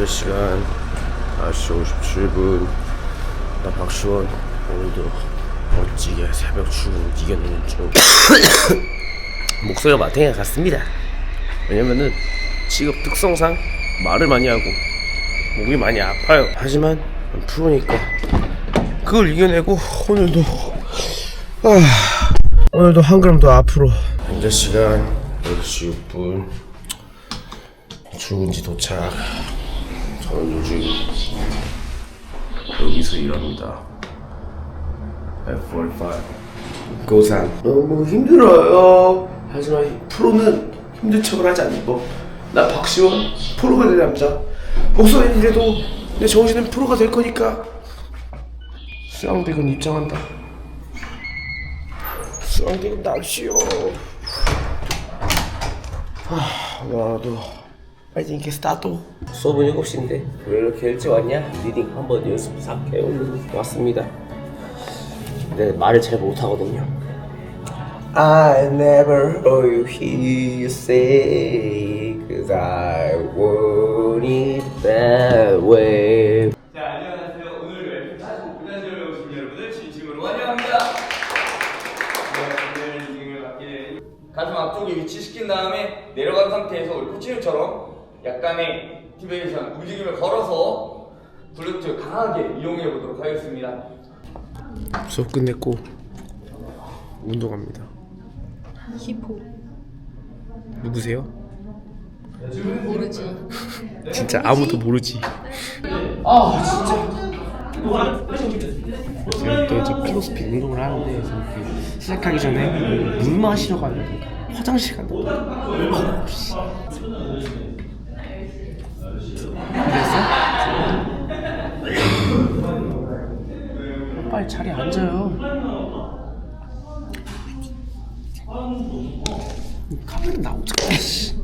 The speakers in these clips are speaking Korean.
현재 시간. 9시 57분. 나 박시원. 오늘도 멋지게 새벽 출근 이겨내는 중 목소리가 마탱이가 같습니다. 왜냐면은 직업 특성상 말을 많이 하고 목이 많이 아파요. 하지만 난 프로니까 그걸 이겨내고 오늘도 아, 오늘도 한 걸음 더 앞으로. 현재 시간. 8시 6분. 출근지 도착 저는 요즘 여기서 일합니다. F45 고산 너무 힘들어요. 하지만 프로는 힘든 척을 하지 않고. 나 박시원 프로가 될 남자 목소리는 이래도 내 정신은 프로가 될 거니까. 수양대군 입장한다. 수양대군 날씨요 하, 나도 파이팅 있게 스타트 수업은 7시인데 왜 이렇게 일찍 왔냐? 리딩 한번 연습 싹 해오려고 왔습니다 근데 말을 잘 못하거든요 I never heard you hear you say Cause I want it that way 자, 안녕하세요. 오늘 웰프 45분까지 오신 여러분을 진심으로 환영합니다. 네, 오늘 리딩을 맡게 된 가슴 앞쪽에 위치시킨 다음에 내려간 상태에서 우리 코치님처럼 약간의 액티베이션, 움직임을 걸어서 글루트 강하게 이용해 보도록 하겠습니다. 수업 끝냈고 운동합니다. 히포. 누구세요? 모르지. 진짜 아무도 모르지. 제가 또 이제 크로스핏 운동을 하는데 그 시작하기 전에 물 마시러 돼. 화장실 간다. 어, 씨. 됐어? 빨리 자리에 앉아요 카메라 나오잖아 씨.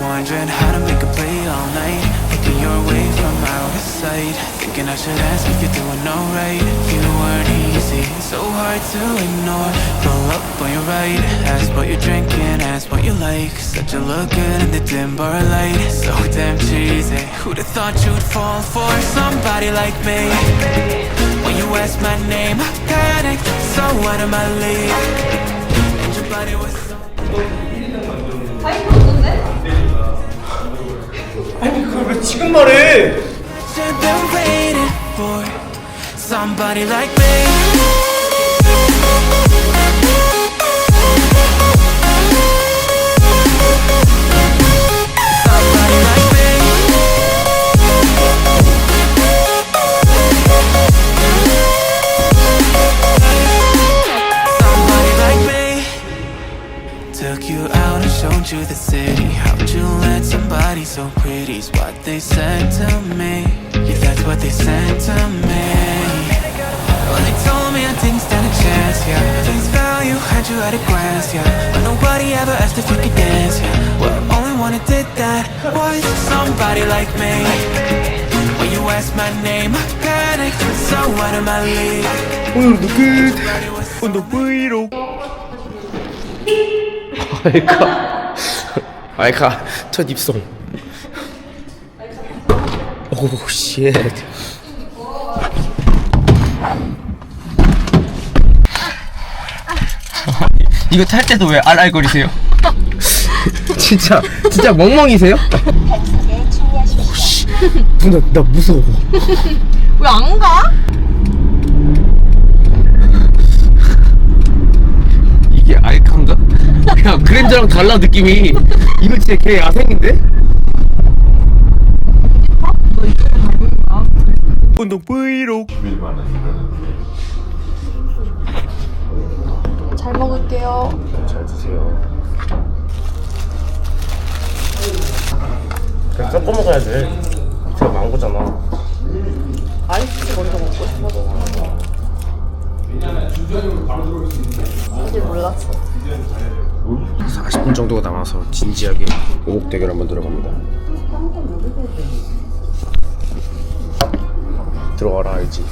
Wondering how to make a play all night Thinking your way from out of sight Thinking I should ask if you're doing alright You weren't easy, so hard to ignore Pull up on your right Ask what you're drinking, ask what you like Said you look good in the dim bar light So damn cheesy Who'd have thought you'd fall for somebody like me When you asked my name, I panicked So out of my league And your body was so 아니 그걸 왜 지금 말해 I've been waiting for somebody like me. Somebody like me took you out and showed you the city. How'd you let somebody so pretty's what they said to me? you at a glance, yeah. But nobody ever asked if you could dance, yeah. Well, only one who did that was somebody like me. When you asked my name, I panicked, so out of my league. 오늘도 끝 Body was 오늘 브이로그 아이카 아이카 첫 입성 오쉣 이거 탈 때도 왜 알알거리세요? 진짜 진짜 멍멍이세요? 누나 나 무서워 왜 안 가? 이게 알카인가? 야 그랜저랑 달라 느낌이 이거 진짜 개 야생인데? 운동 브이로그 먹을게요. 잘 드세요. 그냥 섞어 먹어야 돼. 제가 망고잖아. 아이스 먼저 먹고 싶어서. 사실 몰랐어. 40분 정도가 남아서 진지하게 오목 대결 한번 들어갑니다. 들어가라 알지.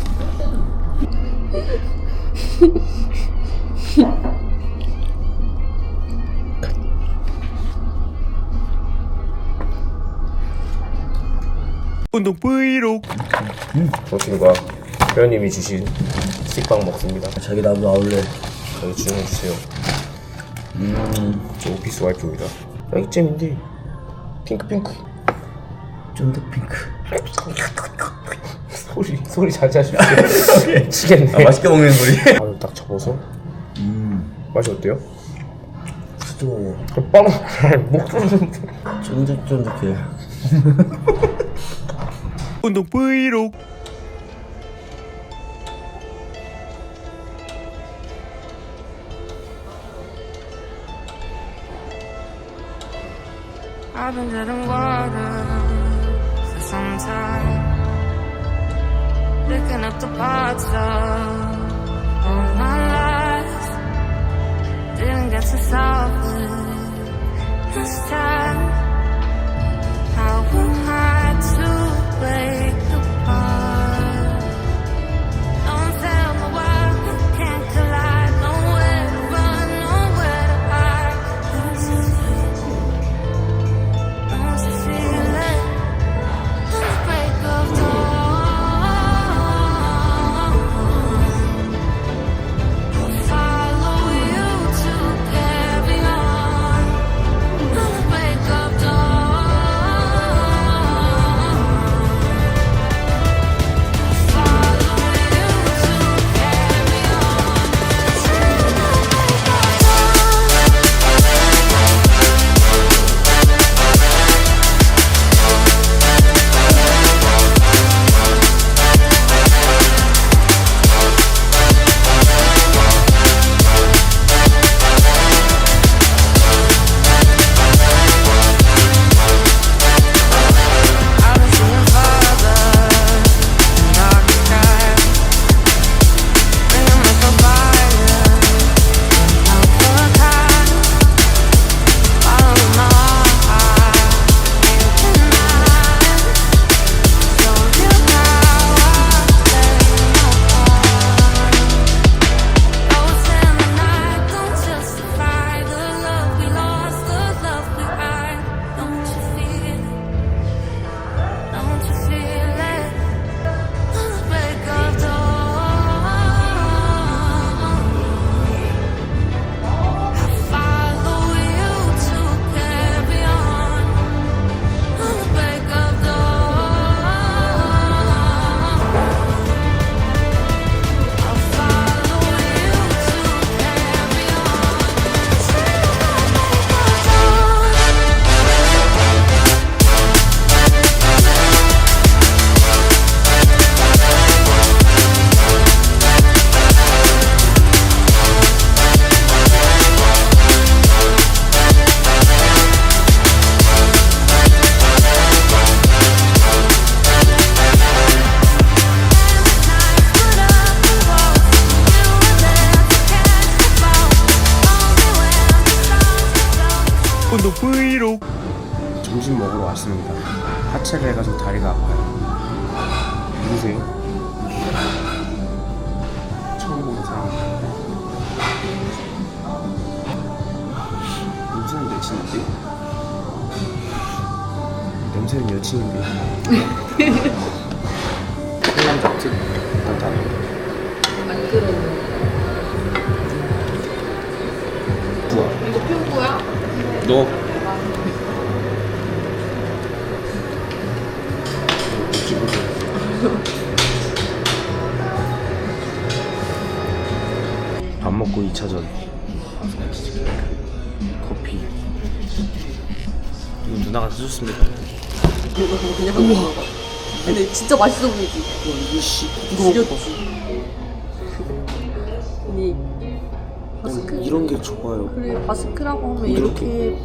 운동 브이로그. 프로틴과 회원님이 주신 식빵 먹습니다. 자기 나도 나올래. 저희 주문해주세요. 저 오피스 와이프입니다. 딸기잼인데. 핑크핑크. 쫀득 핑크. 소리 소리 자제 하십시오. 미치겠네. 아, 맛있게 먹는 소리. 바로 딱 접어서. 맛이 어때요? 수도 빵 목소리는 쫀득쫀득해. 운동 브이로그 I've been dead in water for some time. Picking up the parts of 운동 브이로그. 점심 먹으러 왔습니다. 하체를 해가지고 다리가 아파요. 누구세요? 처음 보는 사람입니다 냄새는 여친인데? 냄새는 여친인데 너 밥 먹고 2차전 커피 이거 누나가 사줬습니다 이거 그냥 한 먹어. 근데 진짜 맛있어 보이지? 이거 씨 지렸지. 바스크 이런 게 좋아요 그래 바스크라고 하면 이렇게. 이렇게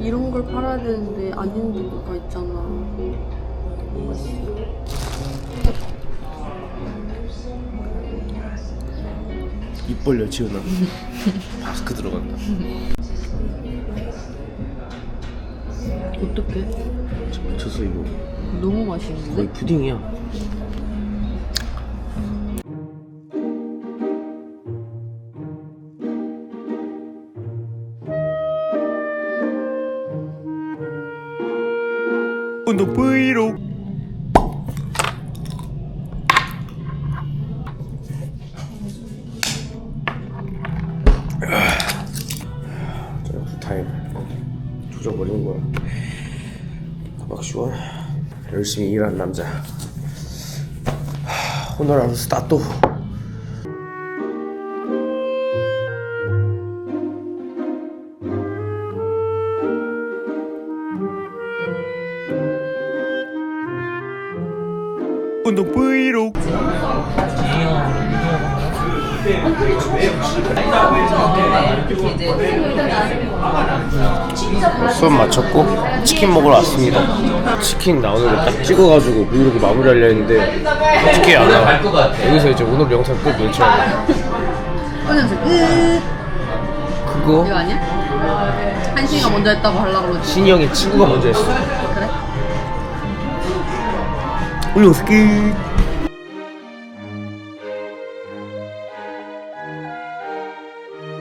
이런 걸 팔아야 되는데 아닌 데가 있잖아. 입 벌려 지훈아 마스크 들어간다 어떡해? 저 미쳤어 이거 너무 맛있는데? 거의 푸딩이야 운동 브이로그. 아, 타임. 조져버리는 거야. 막시원. 열심히 일한 남자. 오늘 하루 스타트 운동 브이로그 수업 마쳤고 치킨 먹으러 왔습니다. 치킨 나오는 거 딱 찍어가지고 브이로그 마무리하려 했는데 치킨이 안 나와. 여기서 이제 오늘 영상 끝 끝. 그거 이거 아니야? 한신이가 먼저 했다고 하려고 그러지. 신이 형의 친구가 먼저 했어. 그래? 올려서 끝.